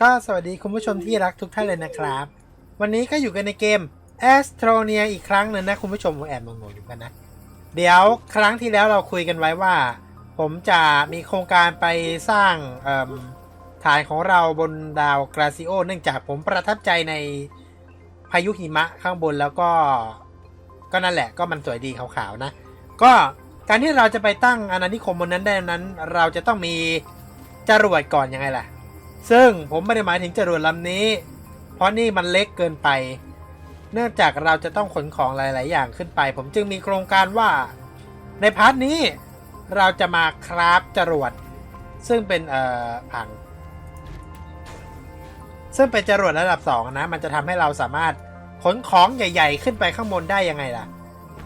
ก็สวัสดีคุณผู้ชมที่รักทุกท่านเลยนะครับ วันนี้ก็อยู่กันในเกม a s t r o n i a อีกครั้งหนึ่งนะ คุณผู้ชมผมแอบงงๆอยู่กันนะ เดี๋ยวครั้งที่แล้วเราคุยกันไว้ว่า ผมจะมีโครงการไปสร้างฐานของเราบนดาวกราซิโอ เนื่องจากผมประทับใจในพายุหิมะข้างบนแล้วก็ ก็นั่นแหละก็มันสวยดีขาวๆนะ ก็การที่เราจะไปตั้งอาณานิคมบนนั้นได้นั้น เราจะต้องมีจรวดก่อนยังไงล่ะ ซึ่งผมไม่ได้หมายถึงจรวดลำนี้ เพราะนี่มันเล็กเกินไป เนื่องจากเราจะต้องขนของหลาย ๆ อย่างขึ้นไป ผมจึงมีโครงการว่า ในพาร์ทนี้เราจะมาคราฟจรวด ซึ่งเป็นเอ่อผังซึ่งเป็นจรวดระดับสองนะ มันจะทำให้เราสามารถขนของใหญ่ ๆ ขึ้นไปข้างบนได้ยังไงล่ะ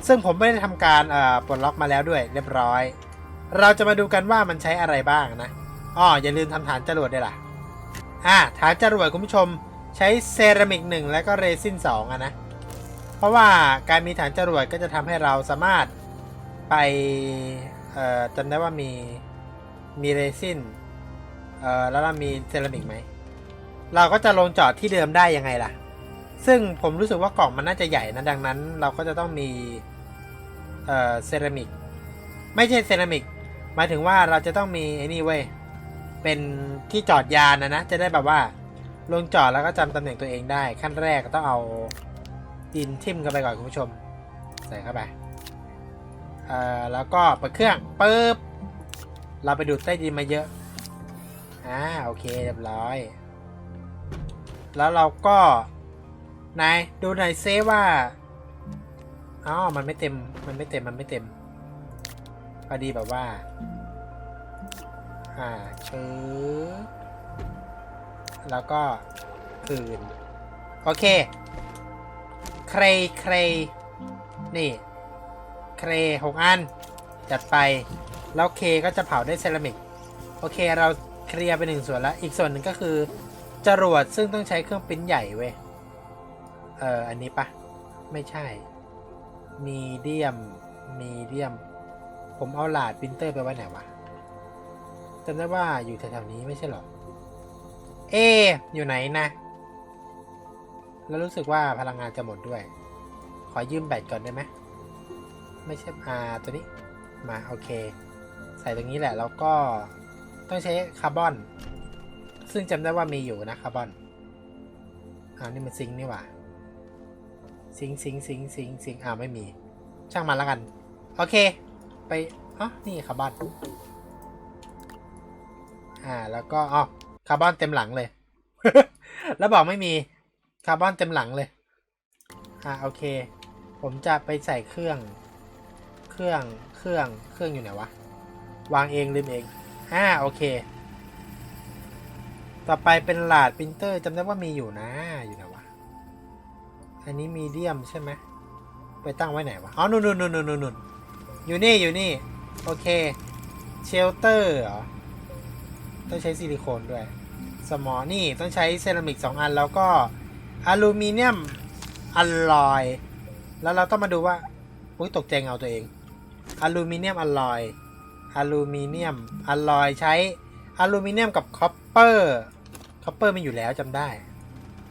ซึ่งผมไม่ได้ทำการเอ่อปลดล็อกมาแล้วด้วย เรียบร้อย เราจะมาดูกันว่ามันใช้อะไรบ้างนะอ้ออย่าลืมทำฐานจรวดด้วยล่ะ อ่าฐานจรวดคุณผู้ชมใช้เซรามิกหนึ่งและก็เรซินสองอะนะ เพราะว่าการมีฐานจรวดก็จะทำให้เราสามารถไปเอ่อจำได้ว่ามีมีเรซินเอ่อแล้วเรามีเซรามิกไหม เราก็จะลงจอดที่เดิมได้ยังไงล่ะ ซึ่งผมรู้สึกว่ากล่องมันน่าจะใหญ่นะดังนั้น เราก็จะต้องมีเอ่อเซรามิกไม่ใช่เซรามิกหมายถึงว่าเราจะต้องมีไอ้นี่เว้ย เป็นที่จอดยานนะนะ จะได้แบบว่า ลงจอดแล้วก็จำตำแหน่งตัวเองได้ ขั้นแรกก็ต้องเอาดินทิ่มกันไปก่อนคุณผู้ชม ใส่เข้าไปเอ่อแล้วก็เปิดเครื่องปึ๊บเราไปดูดใต้ดินมาเยอะอ่าโอเคเรียบร้อย แล้วเราก็นายดูหน่อยเซว่าอ๋อมันไม่เต็มมันไม่เต็มมันไม่เต็มพอดีแบบว่า อ่าชื้อแล้วก็คืน โอเค เครเครนี่ เครหกอัน จัดไป แล้วเคก็จะเผาด้วยเซรามิก โอเค เราเคลียร์ไปหนึ่งส่วนแล้ว อีกส่วนหนึ่งก็คือ จรวดซึ่งต้องใช้เครื่องปิ้นใหญ่เว้ย เออ อันนี้ปะ ไม่ใช่ มีเดียม มีเดียม ผมเอาหลาดปรินเตอร์ไปไว้ไหนวะำได้ว่าอยู่แถวๆนี้ไม่ใช่หรอ เอ อยู่ไหนนะ แล้วรู้สึกว่าพลังงานจะหมดด้วย ขอยืมแบตก่อนได้ไหม ไม่ใช่อาตัวนี้ มาโอเค ใส่ตรงนี้แหละแล้วก็ต้องใช้คาร์บอน ซึ่งจำได้ว่ามีอยู่นะคาร์บอนอ่านี่มันซิงนี่หว่า ซิงซิงซิงซิงซิงอ่าไม่มี ช่างมันแล้วกัน โอเค ไปอ๋อนี่คาร์บอน อ่า แล้วก็อ๋อคาร์บอนเต็มหลังเลย แล้วบอกไม่มีคาร์บอนเต็มหลังเลย อ่าโอเค ผมจะไปใส่เครื่อง เครื่อง เครื่อง เครื่องอยู่ไหนวะ วางเองลืมเอง อ่าโอเค ต่อไปเป็นหลาดปรินเตอร์จำได้ว่ามีอยู่นะ อยู่ไหนวะ อันนี้มีเดียมใช่ไหม ไปตั้งไว้ไหนวะ อ๋อนู่นนู่นนู่นนู่นนู่นอยู่นี่ อยู่นี่ โอเค เชลเตอร์เหรอ ต้องใช้ซิลิโคนด้วย สมอนี่ต้องใช้เซรามิกสองอันแล้วก็อลูมิเนียมอลลอย แล้วเราต้องมาดูว่าอุ้ยตกใจเงาตัวเองอลูมิเนียมอลลอยอลูมิเนียมอลลอยใช้อลูมิเนียมกับคอปเปอร์คอปเปอร์มีอยู่แล้วจำได้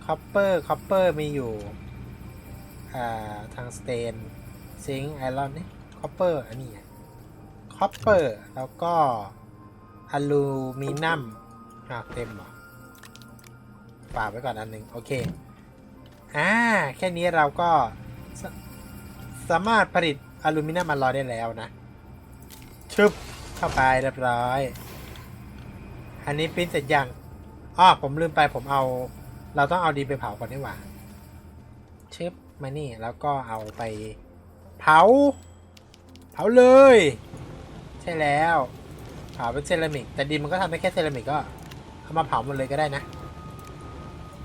คอปเปอร์คอปเปอร์มีอยู่าทางสเตนซิงไอรอนนี่คอปเปอร์อันนี้คอปเปอร์แล้วก็ อลูมิเนียมอ่าเต็มเหรอฝากไว้ก่อนอันหนึ่งโอเค อ่า แค่นี้เราก็สสามารถผลิตอลูมิเนียมอลลอยได้แล้วนะ ชึบ เข้าไปเรียบร้อย อันนี้ปริ้นเสร็จยังอ้อผมลืมไปผมเอา เราต้องเอาดีไปเผาก่อนนี่หว่า ชึบ มานี่แล้วก็เอาไปเผา เผาเลย ใช่แล้ว ผาเป็นเซรามิก แต่ดินมันก็ทำได้แค่เซรามิกก็เอามาเผาหมดเลยก็ได้นะ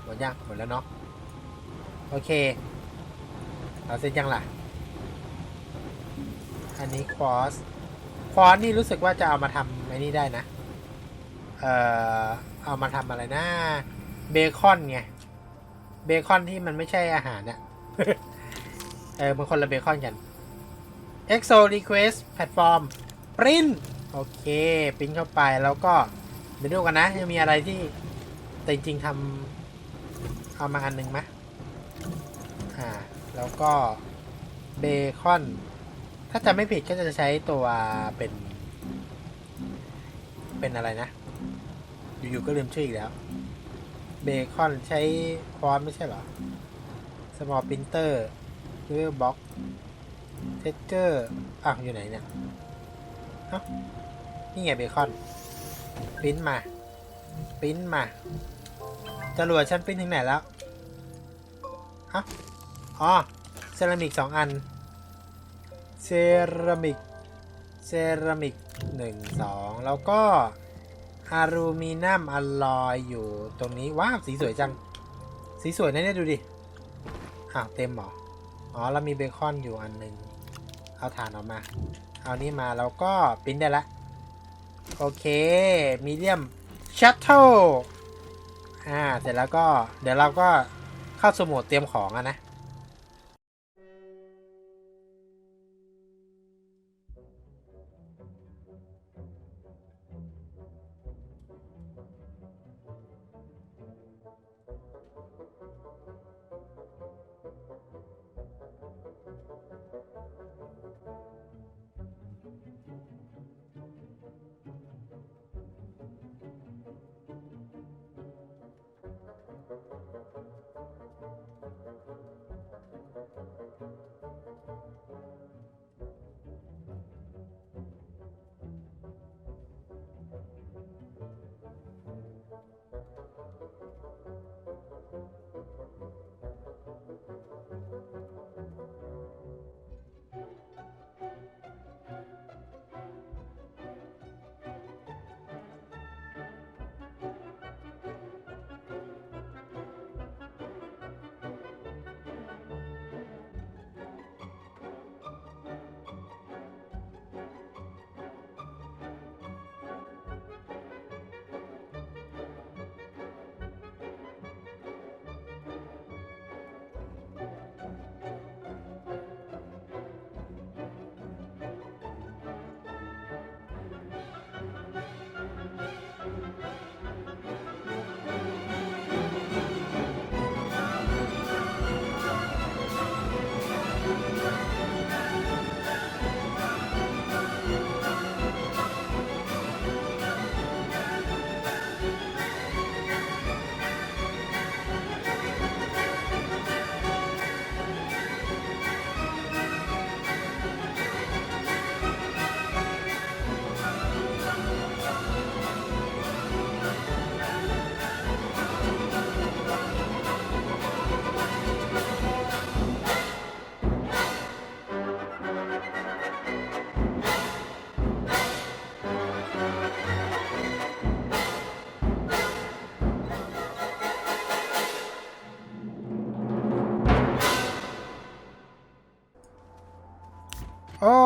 หมดยังหมดแล้วเนาะโอเคเอาเสร็จยังล่ะ อันนี้ควอสควอสนี่รู้สึกว่าจะเอามาทำไอ้นี่ได้นะ เอ่อ เอามาทำอะไรนะ เบคอนไง เบคอนที่มันไม่ใช่อาหารเนี่ยเออมันคนละเบคอนกัน EXO Request Platform Print โอเคปิ้นเข้าไปแล้วก็เดี๋ยวดูกันนะยังมีอะไรที่แต่จริงๆทำเอามาอันหนึ่งไหมอ่าแล้วก็เบคอน ถ้าจำไม่ผิดก็จะใช้ตัวเป็น เป็นอะไรนะ อยู่ๆก็ลืมชื่ออีกแล้ว เบคอนใช้ฟอนไม่ใช่เหรอ small printer r e a l box texture อะอยู่ไหนเนี่ยเอ้า นี่ไงเบคอนปิ้นมาปิ้นมาจรวดฉันปิ้นถึงไหนแล้วเอ้าอ๋อเซรามิกสองอัน เซรามิก เซรามิกหนึ่งสองแล้วก็อลูมิเนียมอลลอยอยู่ตรงนี้ ว้าว สีสวยจัง สีสวยนะเนี่ยดูดิอ้าวเต็มหรอ อ๋อเรามีเบคอนอยู่อันหนึ่งเอาถ่านออกมา เอานี่มาแล้วก็ปิ้นได้ละ โอเคมีเดียมชัตเทิลอ่า เสร็จแล้วก็เดี๋ยวเราก็เข้าสมุดเตรียมของอะนะ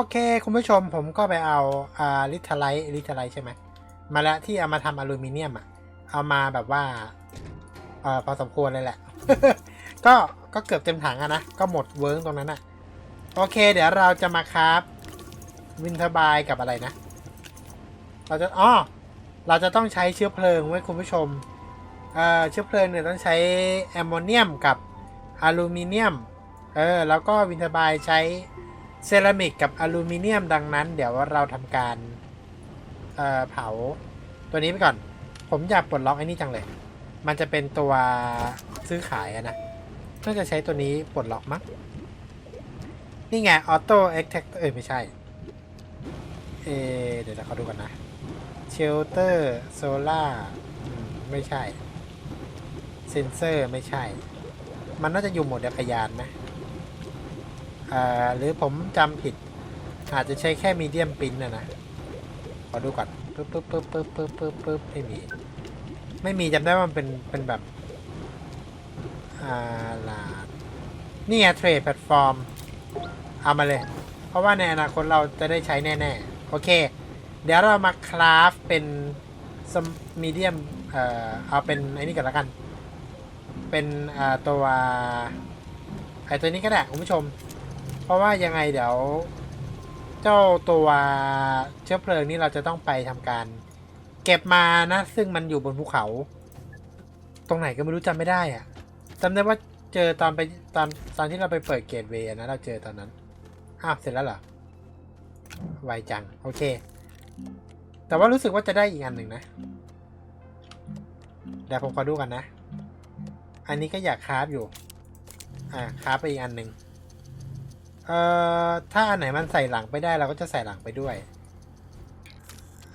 เคคุณผู้ชมผมก็ไปเอาอ่าลิทไลท์ลิทไลท์ใช่ไหมมาแล้วที่เอามาทำอลูมิเนียมอะ เอามาแบบว่าเอ่อพอสมควรเลยแหละ ก็ก็เกือบเต็มถังอะนะ ก็หมดเวิร์กตรงนั้นอะโอเค เดี๋ยวเราจะมาคราฟวินเทอร์บายกับอะไรนะ เราจะอ๋อเราจะต้องใช้เชื้อเพลิงไว้คุณผู้ชมเอ่อเชื้อเพลิงเนี่ยต้องใช้แอมโมเนียมกับอลูมิเนียมเออแล้วก็วินเทอร์บายใช้ เซรามิกกับอลูมิเนียมดังนั้น เดี๋ยวเราทำการเอ่อเผาตัวนี้ไปก่อน ผมอยากปลดล็อกไอ้นี่จังเลย มันจะเป็นตัวซื้อขายนะน่าจะใช้ตัวนี้ปลดล็อกมั้งนี่ไงออโต้เอ็กแท็กเอ้ยไม่ใช่ เอเดี๋ยวเขาดูกันนะเชลเตอร์โซล่าไม่ใช่ เซนเซอร์ไม่ใช่ มันน่าจะอยู่โหมดจักรยานนะ หรือผมจำผิด อาจจะใช้แค่มีเดียมปิ้นนะนะ ขอดูก่อนปึ๊บปึ๊บปึ๊บปึ๊บปึ๊บปึ๊บปึ๊บไม่มี ไม่มีจำได้ว่ามันเป็นเป็นแบบอ่าลานี่ไงเทรดแพลตฟอร์ม เอามาเลย เพราะว่าในอนาคตเราจะได้ใช้แน่ ๆ โอเค เดี๋ยวเรามาคราฟเป็นมีเดียมเอ่อเอาเป็นไอ้นี่กันแล้วกัน เป็นอ่าตัวไอตัวนี้ก็ได้คุณผู้ชม ราะว่ายังไงเดี๋ยว เจ้าตัวเชื้อเพลิงนี่เราจะต้องไปทำการ เก็บมานะ ซึ่งมันอยู่บนภูเขา ตรงไหนก็ไม่รู้จำไม่ได้อะจำได้ว่าเจอตอนไปตอนตอนที่เราไปเปิดเกตเวย์นะเราเจอตอนนั้นอ้าวเสร็จแล้วเหรอไวจัง โอเค แต่ว่ารู้สึกว่าจะได้อีกอันหนึ่งนะ เดี๋ยวผมขอดูกันนะ อันนี้ก็อยากคราฟอยู่ อ่าคราฟไปอีกอันหนึ่ง เอ่อถ้าอันไหนมันใส่หลังไปได้เราก็จะใส่หลังไปด้วย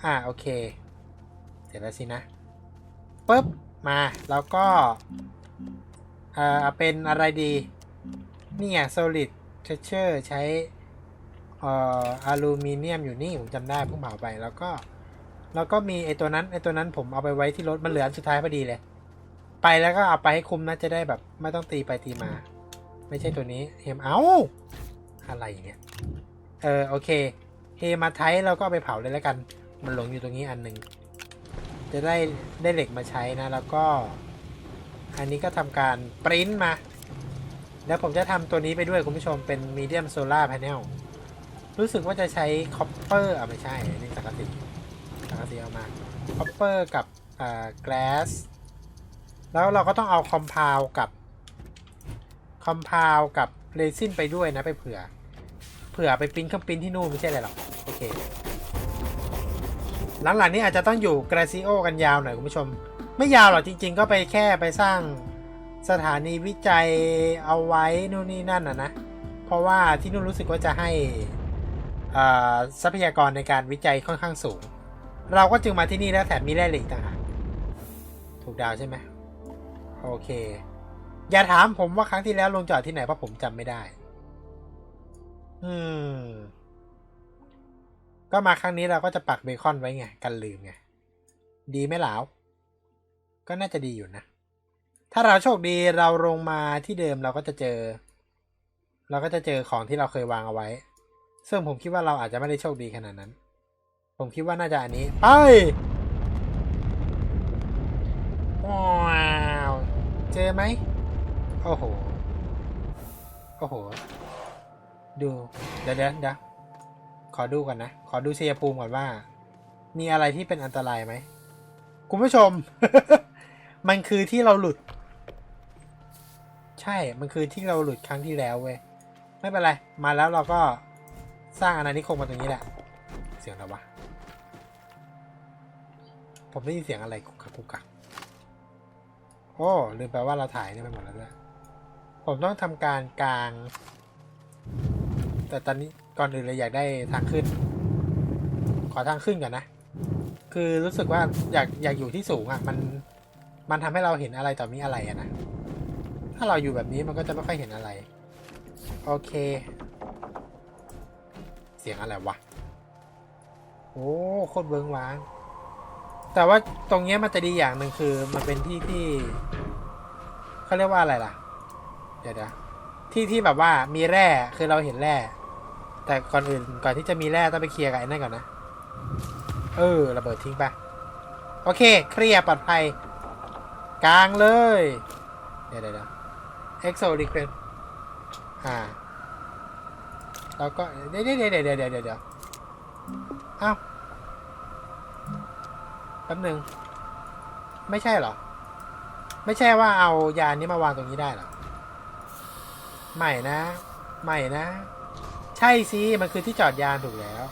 อ่าโอเค เสร็จแล้วสินะปุ๊บมาแล้วก็เอ่อเป็นอะไรดี นี่ไง solid treasure ใช้เอ่ออลูมิเนียมอยู่นี่ ผมจำได้เพิ่งเผาไปแล้วก็แล้วก็มีไอตัวนั้นไอตัวนั้นผมเอาไปไว้ที่รถมันเหลืออันสุดท้ายพอดีเลย ไปแล้วก็เอาไปให้คุ้มนะจะได้แบบ ไม่ต้องตีไปตีมา ไม่ใช่ตัวนี้เฮมเอา อะไรอย่างเนี่ยเออ โอเค เฮมาไทเราก็ไปเผาเลยแล้วกัน มันหลงอยู่ตรงนี้อันหนึ่ง จะได้ได้เหล็กมาใช้นะ แล้วก็ อันนี้ก็ทำการปริ้นมา แล้วผมจะทำตัวนี้ไปด้วยคุณผู้ชมเป็นมีเดียมโซลาร์พา n เนลรู้สึกว่าจะใช้คอปเปอร์อะไม่ใช่ นี่สังกะสีสังกะสีเอามาคอปเปอร์กับอ่า glass แล้วเราก็ต้องเอาคอมเพลกับคอมเพลกับ เรซินไปด้วยนะไปเผื่อ เผื่อไปปิ้นเครื่องปิ้นที่นู่นไม่ใช่อะไรหรอกโอเค หลังๆนี้อาจจะต้องอยู่กราซิโอกันยาวหน่อยคุณผู้ชม ไม่ยาวหรอกจริง ๆ ก็ไปแค่ไปสร้างสถานีวิจัยเอาไว้นู่นนี่นั่นนะนะ เพราะว่าที่นู่นรู้สึกว่าจะให้ทรัพยากรในการวิจัยค่อนข้างสูง เราก็จึงมาที่นี่แล้วแถมมีแร่เหล็กต่างหากถูกดาวใช่ไหมโอเค อย่าถามผมว่าครั้งที่แล้วลงจอดที่ไหนเพราะผมจำไม่ได้ อืม ก็มาครั้งนี้เราก็จะปักเบคอนไว้ไง กันลืมไง ดีไหมหลาว ก็น่าจะดีอยู่นะ ถ้าเราโชคดีเราลงมาที่เดิมเราก็จะเจอ เราก็จะเจอของที่เราเคยวางเอาไว้ ซึ่งผมคิดว่าเราอาจจะไม่ได้โชคดีขนาดนั้น ผมคิดว่าน่าจะอันนี้ ไปว้าว เจอไหม โอ้โห โอ้โห ดู เดี๋ยวเดี๋ยวเดี๋ยวขอดูก่อนนะ ขอดูชัยภูมิก่อนว่า มีอะไรที่เป็นอันตรายไหม คุณผู้ชม มันคือที่เราหลุด ใช่ มันคือที่เราหลุดครั้งที่แล้วเว้ย ไม่เป็นไร มาแล้วเราก็สร้างอาณานิคมมาตรงนี้แหละ เสียงอะไรวะ ผมได้ยินเสียงอะไรกุกกักกุกกักโอ้ลืมไปว่าเราถ่ายนี่ไปหมดแล้วด้วย ผมต้องทำการกลาง แต่ตอนนี้ก่อนอื่นเลยอยากได้ทางขึ้น ขอทางขึ้นก่อนนะ คือรู้สึกว่าอยากอยากอยู่ที่สูงอะ่ะ มันมันทำให้เราเห็นอะไรต่อมีอะไรอะนะ ถ้าเราอยู่แบบนี้มันก็จะไม่ค่อยเห็นอะไร โอเค เสียงอะไรวะ โอ้โคตรเบิงว้าง แต่ว่าตรงเนี้ยมันจะดีอย่างหนึ่งคือมันเป็นที่ที่เขาเรียกว่าอะไรล่ะ เดี๋ยวเดี๋ยวที่ที่แบบว่ามีแร่คือเราเห็นแร่ แต่ก่อนอื่นก่อนที่จะมีแร่ต้องไปเคลียร์กับไอ้นั่นก่อนนะ เออระเบิดทิ้งไปโอเค เคลียร์ปลอดภัย กลางเลย เดี๋ยวเดี๋ยวเอ็กโซลิคเป็นอ่าแล้วก็เดี๋ยวเดี๋ยวเดี๋ยวเดี๋ยวเดี๋ยวเดี๋ยวเอ้าแป๊บหนึ่งไม่ใช่เหรอ ไม่ใช่ว่าเอายานนี้มาวางตรงนี้ได้เหรอ ไม่นะไม่นะ ใช่สิ มันคือที่จอดยานถูกแล้ว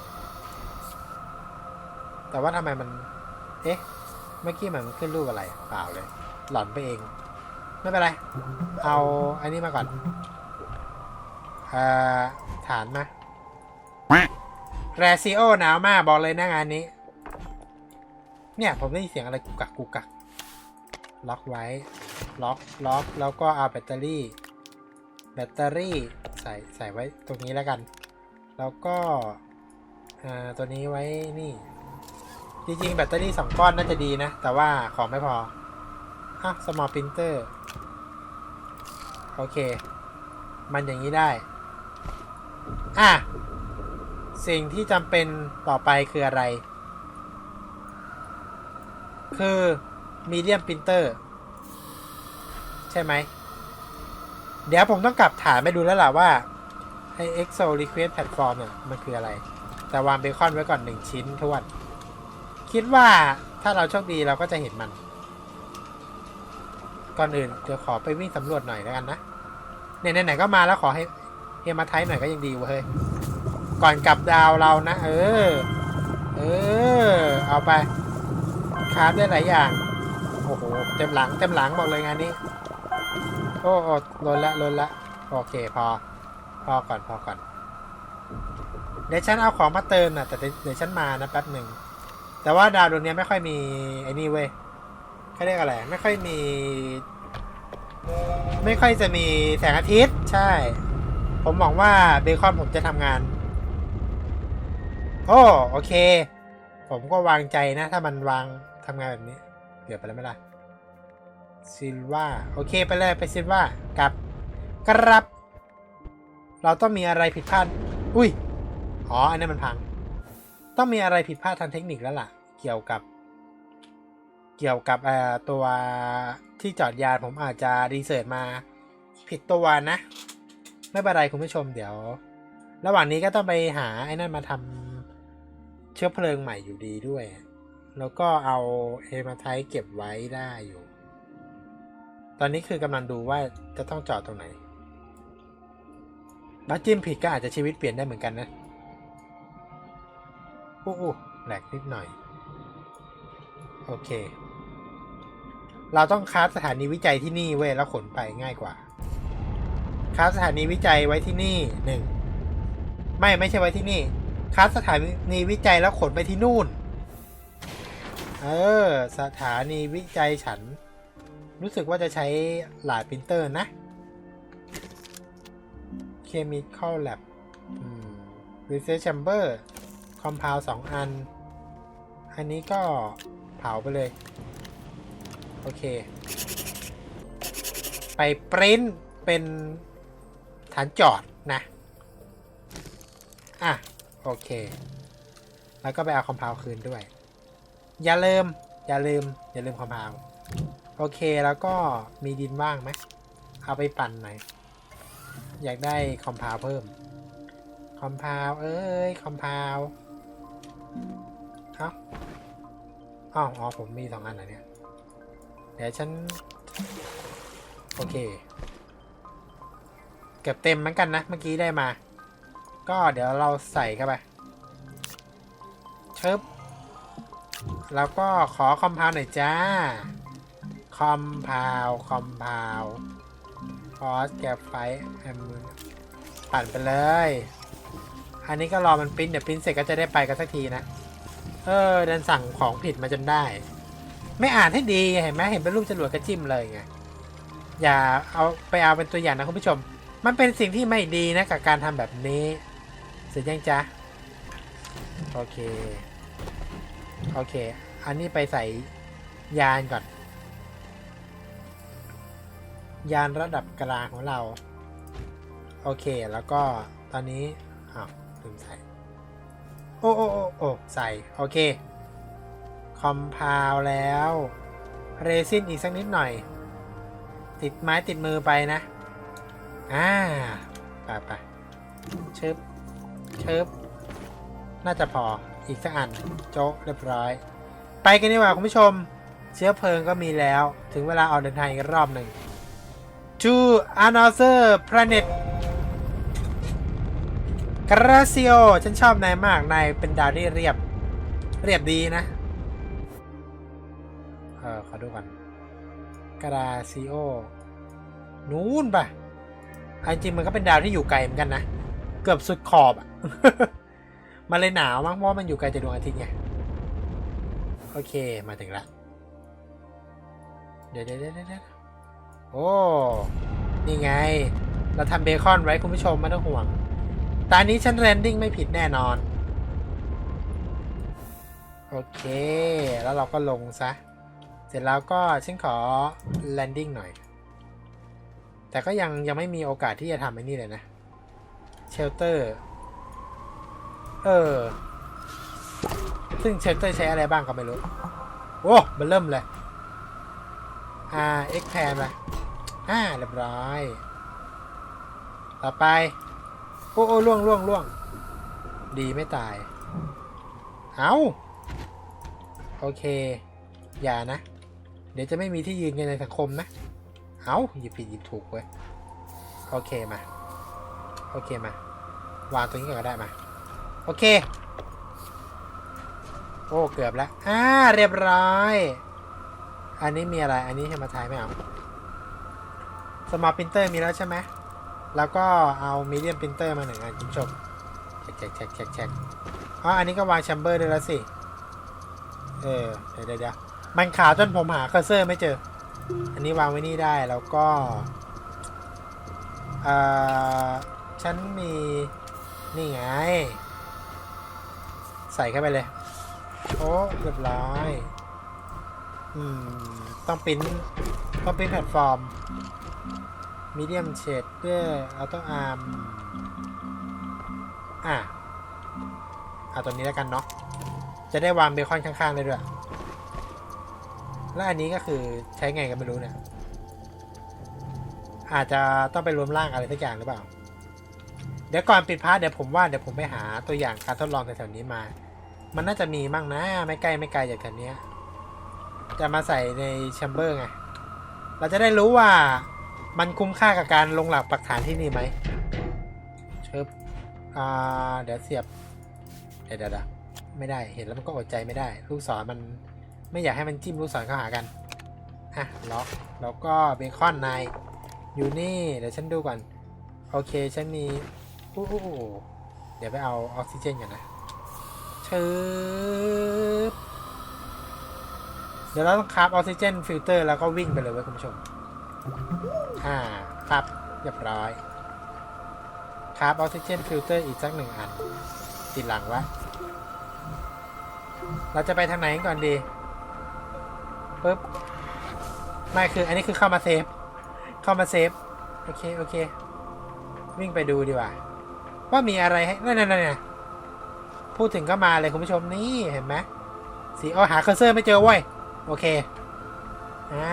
แต่ว่าทำไมมัน เอ๊ะ เมื่อกี้มันขึ้นรูปอะไร เปล่าเลย หลอนไปเอง ไม่เป็นไร เอาอันนี้มาก่อนเอ่อฐานมาแรซิโอหนาวมากบอกเลยนะงานนี้ เนี่ย ผมได้ยินเสียงอะไรกุกกักกุกกักล็อกไว้ ล็อกล็อกแล้วก็เอาแบตเตอรี่ แบตเตอรี่ใส่ใส่ไว้ตรงนี้แล้วกัน แล้วก็ตัวนี้ไว้นี่ จริงๆ แบตเตอรี่สองก้อนน่าจะดีนะ แต่ว่าของไม่พออะ small printer โอเค มันอย่างนี้ได้ อะ สิ่งที่จำเป็นต่อไปคืออะไร คือ medium printer ใช่ไหม เดี๋ยวผมต้องกลับฐานไปดูแล้วล่ะว่าไอ้ EXO Request Platform เนี่ยมันคืออะไร แต่วางเบคอนไว้ก่อนหนึ่งชิ้นทวน คิดว่าถ้าเราโชคดีเราก็จะเห็นมัน ก่อนอื่นเดี๋ยวขอไปวิ่งสำรวจหน่อยแล้วกันนะเนี่ยไหนๆก็มาแล้วขอให้เฮมาไทป์หน่อยก็ยังดีเวะเฮ้ยก่อนกลับดาวเรานะ เออ เออ เอาไปคราฟได้หลายอย่าง โอ้โห เต็มหลัง เต็มหลังบอกเลยงานนี้ โอ้โอ้ลนละลนละ โอเคพอ พอก่อนพอก่อน เดี๋ยวฉันเอาของมาเติมนะแต่เดี๋ยวฉันมานะแป๊บหนึ่ง แต่ว่าดาวดวงนี้ไม่ค่อยมีไอ้นี่เว้ยเขาเรียกอะไร ไม่ค่อยมี ไม่ค่อยจะมีแสงอาทิตย์ ใช่ ผมหวังว่าเบคอนผมจะทำงาน โอ้โอเค ผมก็วางใจนะ ถ้ามันวางทำงานแบบนี้ เกือบไปแล้วไหมล่ะ ซิลว่าโอเคไปเลยไปซิลว่ากับกรับ เราต้องมีอะไรผิดพลาด อุ้ย อ๋อ อันนี้มันพัง ต้องมีอะไรผิดพลาดทางเทคนิคแล้วล่ะ เกี่ยวกับ เกี่ยวกับตัวที่จอดยานผมอาจจะรีเสิร์ชมาผิดตัวนะ ไม่เป็นไรคุณผู้ชมเดี๋ยว ระหว่างนี้ก็ต้องไปหาไอ้นั่นมาทำเชื้อเพลิงใหม่อยู่ดีด้วย แล้วก็เอาเฮมาไทเก็บไว้ได้อยู่ ตอนนี้คือกำลังดูว่าจะต้องจอดตรงไหน บัสจิ้มผิดก็อาจจะชีวิตเปลี่ยนได้เหมือนกันนะอู้อู้แหลกนิดหน่อย โอเค เราต้องคราฟสถานีวิจัยที่นี่เว้ยแล้วขนไปง่ายกว่าคราฟสถานีวิจัยไว้ที่นี่หนึ่งไม่ไม่ใช่ไว้ที่นี่คราฟสถานีวิจัยแล้วขนไปที่นู่น เออ สถานีวิจัยฉัน รู้สึกว่าจะใช้หลาดปรินเตอร์นะ Chemical Lab อืม Research Chamber Compound สองอัน อันนี้ก็เผาไปเลย โอเค ไปปริ้นเป็นฐานจอดนะ อะ โอเค แล้วก็ไปเอาคอมเพลคืนด้วย อย่าลืม อย่าลืม อย่าลืมคอมเพล โอเคแล้วก็มีดินว่างไหมเอาไปปั่นหน่อย อยากได้คอมเพลเพิ่ม คอมเพลเอ้ย คอมพลเอาอ้าวอ๋อผมมีสองอันนะเนี่ย เดี๋ยวฉัน โอเค เก็บเต็มเหมือนกันนะ เมื่อกี้ได้มา ก็เดี๋ยวเราใส่เข้าไปเชิบแล้วก็ขอคอมเพลหน่อยจ้า คอมเพลคอมเพลฟอสแกไฟแอมปั่นไปเลย อันนี้ก็รอมันปริ้นเดี๋ยวปริ้นเสร็จก็จะได้ไปกันสักทีนะ เออดินสั่งของผิดมาจนได้ ไม่อ่านให้ดีเห็นไหมเห็นเป็นรูปจรวดก็จิ้มเลยไง อย่าเอาไปเอาเป็นตัวอย่างนะคุณผู้ชม มันเป็นสิ่งที่ไม่ดีนะกับการทำแบบนี้ เสร็จยังจ๊ะ โอเค โอเค อันนี้ไปใส่ยานก่อน ยานระดับกลางของเรา โอเคแล้วก็ตอนนี้อ้าวลืมใส่ โอ้โอ้โอ้โอ้ใส่ โอเค คอมพาวแล้ว เรซินอีกสักนิดหน่อย ติดไม้ติดมือไปนะ อ่าไปไปเชิบเชิบน่าจะพออีกสักอัน โจ๊ะเรียบร้อย ไปกันดีกว่าคุณผู้ชม เชื้อเพลิงก็มีแล้ว ถึงเวลาออกเดินทางอีกรอบหนึ่ง to another planet กราเซียฉันชอบนายมาก นายเป็นดาวที่เรียบ เรียบดีนะ เออขอดูก่อนกราซิโอนู้นปะอันจริงมันก็เป็นดาวที่อยู่ไกลเหมือนกันนะ เกือบสุดขอบอะมันเลยหนาวมากเพราะมันอยู่ไกลจากดวงอาทิตย์ไง โอเคมาถึงละ เดี๋ยวเดี๋ยวเดี๋ยว โอ้ นี่ไง เราทำเบคอนไว้คุณผู้ชมไม่ต้องห่วง ตอนนี้ฉันแรนดิ้งไม่ผิดแน่นอน โอเค แล้วเราก็ลงซะ เสร็จแล้วก็ฉันขอแลนดิ้งหน่อย แต่ก็ยังยังไม่มีโอกาสที่จะทำไอ้นี่เลยนะ เชลเตอร์ เออ ซึ่งเชลเตอร์ใช้อะไรบ้างก็ไม่รู้ โอ้มันเริ่มเลย อ่า เอ็กแพนไป อ่าเรียบร้อย ต่อไป โอ้โอ้ล่วงล่วงล่วง ดีไม่ตาย เอาโอเค อย่านะ เดี๋ยวจะไม่มีที่ยืนกันในสังคมนะ เอาหยิบผิดหยิบถูกเว้ย โอเคมา โอเคมา วางตรงนี้ก่อนก็ได้มา โอเค โอ้ เกือบแล้ว อ่า เรียบร้อย อันนี้มีอะไร อันนี้ให้มาทายไม่เอา สมาร์ทพิมพ์เตอร์มีแล้วใช่ไหมแล้วก็เอามีเดียมพิมพ์เตอร์มาหนึ่งอันคุณผู้ชมเช็คเช็คเช็คเช็คอ๋ออันนี้ก็วางแชมเบอร์ได้แล้วสิ เออ เดี๋ยวเดี๋ยวมันขาวจนผมหาเคอร์เซอร์ไม่เจอ อันนี้วางไว้นี่ได้แล้วก็เอ่อฉันมี นี่ไง ใส่เข้าไปเลย โอ้เรียบร้อย อืม ต้องปริ้นต้องปริ้นแพลตฟอร์ม มีเดียมเชดเพื่อเอาต้องอาร์มอะเอาตัวนี้แล้วกันเนาะจะได้วางเบคอนข้างๆได้ด้วย แล้วอันนี้ก็คือใช้ไงกันไม่รู้เนี่ย อาจจะต้องไปรวมร่างอะไรสักอย่างหรือเปล่า เดี๋ยวก่อนปิดพาร์ทเดี๋ยวผมว่าเดี๋ยวผมไปหาตัวอย่างการทดลองแถวๆนี้มา มันน่าจะมีมั่งนะ ไม่ใกล้ไม่ไกลจากแถวนี้จะมาใส่ในแชมเบอร์ไง เราจะได้รู้ว่า มันคุ้มค่ากับการลงหลักปักฐานที่นี่ไหมเชิบอ่าเดี๋ยวเสียบเดี๋ยวเดี๋ยวไม่ได้เห็นแล้วมันก็อดใจไม่ได้ ลูกศรมันไม่อยากให้มันจิ้มลูกศรเข้าหากันอะล็อกแล้วก็เบคอนนายอยู่นี่เดี๋ยวฉันดูก่อน โอเคฉันมีอู้เดี๋ยวไปเอาออกซิเจนกันนะเชิบเดี๋ยวเราต้องคราฟออกซิเจนฟิลเตอร์แล้วก็วิ่งไปเลยเว้ยคุณผู้ชม อ่าครับเรียบร้อยคราฟออกซิเจนฟิลเตอร์อีกสักหนึ่งอัน ติดหลังวะ เราจะไปทางไหนก่อนดีปึ๊บไม่คือ อันนี้คือเข้ามาเซฟ เข้ามาเซฟ โอเค โอเค วิ่งไปดูดีกว่า ว่ามีอะไรให้นั่นนั่นนั่นพูดถึงก็มาเลยคุณผู้ชมนี่เห็นไหมสีเอาหาเคอร์เซอร์ไม่เจอเว้ย โอเค อ่า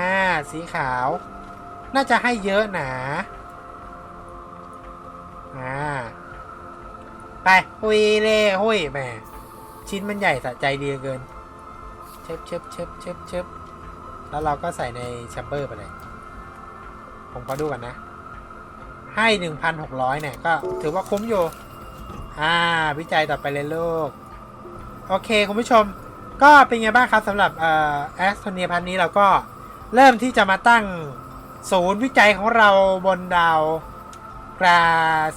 สีขาว น่าจะให้เยอะหนาอ่า ไปหุยเล่หุยแหมชิ้นมันใหญ่สะใจดีเกิน เชิบเชิบเชิบเชิบเชิบแล้วเราก็ใส่ในแชมเบอร์ไปเลย ผมขอดูกันนะ ให้ 1,600 เนี่ย ก็ถือว่าคุ้มอยู่ อ่า วิจัยต่อไปเลยลูก โอเค คุณผู้ชม ก็เป็นไงบ้างครับสำหรับเอ่อแอสโทเนียพันนี้เราก็เริ่มที่จะมาตั้ง ศูนย์วิจัยของเราบนดาวกรา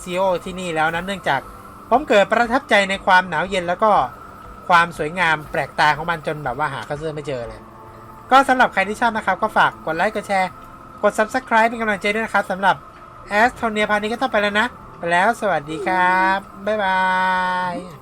ซิโอที่นี่แล้วนะเนื่องจากผมเกิดประทับใจในความหนาวเย็นแล้วก็ความสวยงามแปลกตาของมันจนแบบว่าหาข้าเสื้อไม่เจอเลย ก็สำหรับใครที่ชอบนะครับ ก็ฝากกดไลค์กดแชร์ กด subscribe เป็นกำลังใจด้วยนะครับสำหรับแอสโทเนียพันนี้ก็ต้องไปแล้วนะ ไปแล้วสวัสดีครับ บ๊ายบาย